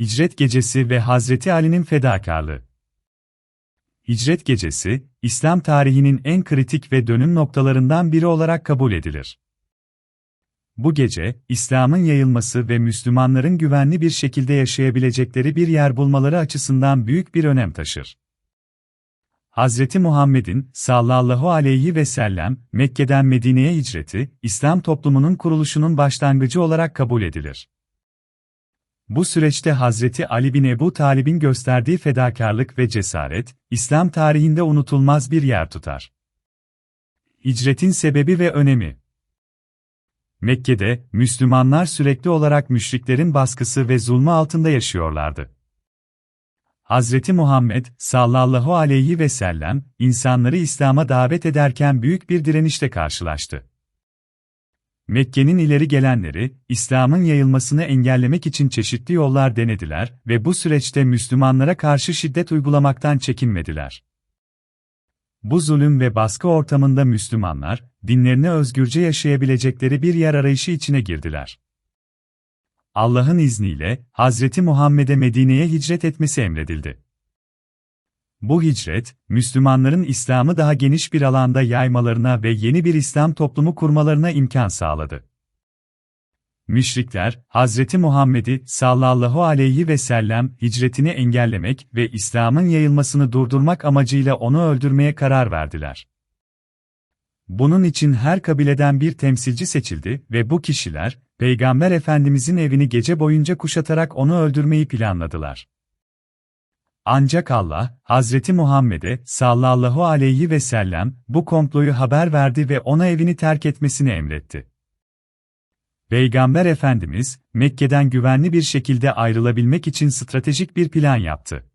Hicret Gecesi ve Hazreti Ali'nin fedakarlığı. Hicret Gecesi, İslam tarihinin en kritik ve dönüm noktalarından biri olarak kabul edilir. Bu gece, İslam'ın yayılması ve Müslümanların güvenli bir şekilde yaşayabilecekleri bir yer bulmaları açısından büyük bir önem taşır. Hazreti Muhammed'in sallallahu aleyhi ve sellem Mekke'den Medine'ye hicreti, İslam toplumunun kuruluşunun başlangıcı olarak kabul edilir. Bu süreçte Hazreti Ali bin Ebu Talib'in gösterdiği fedakarlık ve cesaret, İslam tarihinde unutulmaz bir yer tutar. Hicretin sebebi ve önemi Mekke'de, Müslümanlar sürekli olarak müşriklerin baskısı ve zulmü altında yaşıyorlardı. Hazreti Muhammed sallallahu aleyhi ve sellem insanları İslam'a davet ederken büyük bir direnişle karşılaştı. Mekke'nin ileri gelenleri, İslam'ın yayılmasını engellemek için çeşitli yollar denediler ve bu süreçte Müslümanlara karşı şiddet uygulamaktan çekinmediler. Bu zulüm ve baskı ortamında Müslümanlar, dinlerini özgürce yaşayabilecekleri bir yer arayışı içine girdiler. Allah'ın izniyle, Hazreti Muhammed'e Medine'ye hicret etmesi emredildi. Bu hicret, Müslümanların İslam'ı daha geniş bir alanda yaymalarına ve yeni bir İslam toplumu kurmalarına imkan sağladı. Müşrikler, Hazreti Muhammed'i sallallahu aleyhi ve sellem hicretini engellemek ve İslam'ın yayılmasını durdurmak amacıyla onu öldürmeye karar verdiler. Bunun için her kabileden bir temsilci seçildi ve bu kişiler, Peygamber Efendimizin evini gece boyunca kuşatarak onu öldürmeyi planladılar. Ancak Allah, Hazreti Muhammed'e sallallahu aleyhi ve sellem bu komployu haber verdi ve ona evini terk etmesini emretti. Peygamber Efendimiz, Mekke'den güvenli bir şekilde ayrılabilmek için stratejik bir plan yaptı.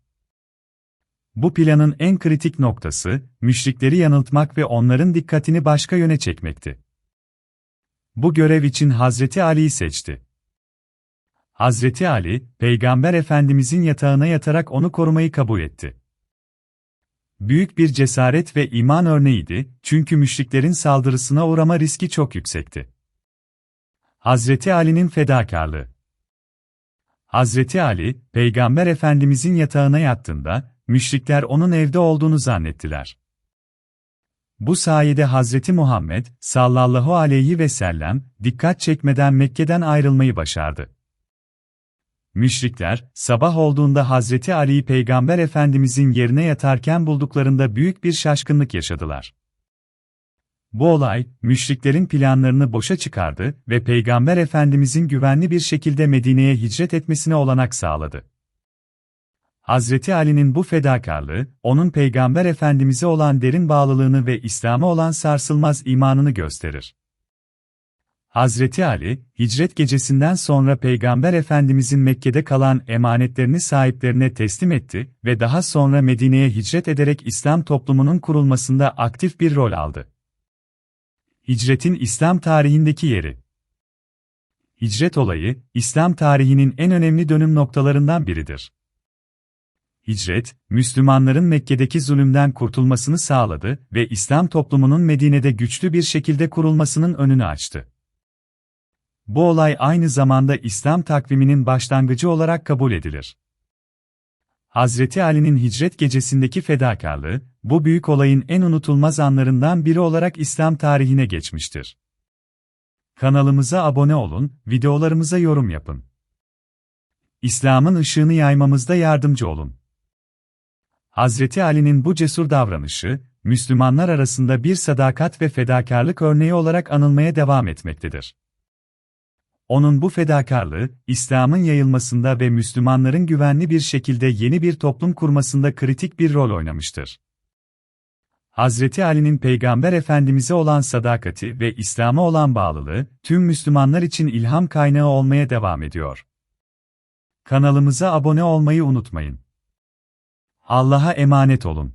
Bu planın en kritik noktası, müşrikleri yanıltmak ve onların dikkatini başka yöne çekmekti. Bu görev için Hazreti Ali'yi seçti. Hazreti Ali, Peygamber Efendimizin yatağına yatarak onu korumayı kabul etti. Büyük bir cesaret ve iman örneğiydi, çünkü müşriklerin saldırısına uğrama riski çok yüksekti. Hazreti Ali'nin fedakarlığı Hazreti Ali, Peygamber Efendimizin yatağına yattığında, müşrikler onun evde olduğunu zannettiler. Bu sayede Hazreti Muhammed, sallallahu aleyhi ve sellem, dikkat çekmeden Mekke'den ayrılmayı başardı. Müşrikler, sabah olduğunda Hazreti Ali'yi Peygamber Efendimizin yerine yatarken bulduklarında büyük bir şaşkınlık yaşadılar. Bu olay, müşriklerin planlarını boşa çıkardı ve Peygamber Efendimizin güvenli bir şekilde Medine'ye hicret etmesine olanak sağladı. Hazreti Ali'nin bu fedakarlığı, onun Peygamber Efendimiz'e olan derin bağlılığını ve İslam'a olan sarsılmaz imanını gösterir. Hazreti Ali, hicret gecesinden sonra Peygamber Efendimizin Mekke'de kalan emanetlerini sahiplerine teslim etti ve daha sonra Medine'ye hicret ederek İslam toplumunun kurulmasında aktif bir rol aldı. Hicretin İslam tarihindeki yeri Hicret olayı, İslam tarihinin en önemli dönüm noktalarından biridir. Hicret, Müslümanların Mekke'deki zulümden kurtulmasını sağladı ve İslam toplumunun Medine'de güçlü bir şekilde kurulmasının önünü açtı. Bu olay aynı zamanda İslam takviminin başlangıcı olarak kabul edilir. Hazreti Ali'nin hicret gecesindeki fedakarlığı, bu büyük olayın en unutulmaz anlarından biri olarak İslam tarihine geçmiştir. Kanalımıza abone olun, videolarımıza yorum yapın. İslam'ın ışığını yaymamızda yardımcı olun. Hazreti Ali'nin bu cesur davranışı, Müslümanlar arasında bir sadakat ve fedakarlık örneği olarak anılmaya devam etmektedir. Onun bu fedakarlığı, İslam'ın yayılmasında ve Müslümanların güvenli bir şekilde yeni bir toplum kurmasında kritik bir rol oynamıştır. Hazreti Ali'nin Peygamber Efendimiz'e olan sadakati ve İslam'a olan bağlılığı, tüm Müslümanlar için ilham kaynağı olmaya devam ediyor. Kanalımıza abone olmayı unutmayın. Allah'a emanet olun.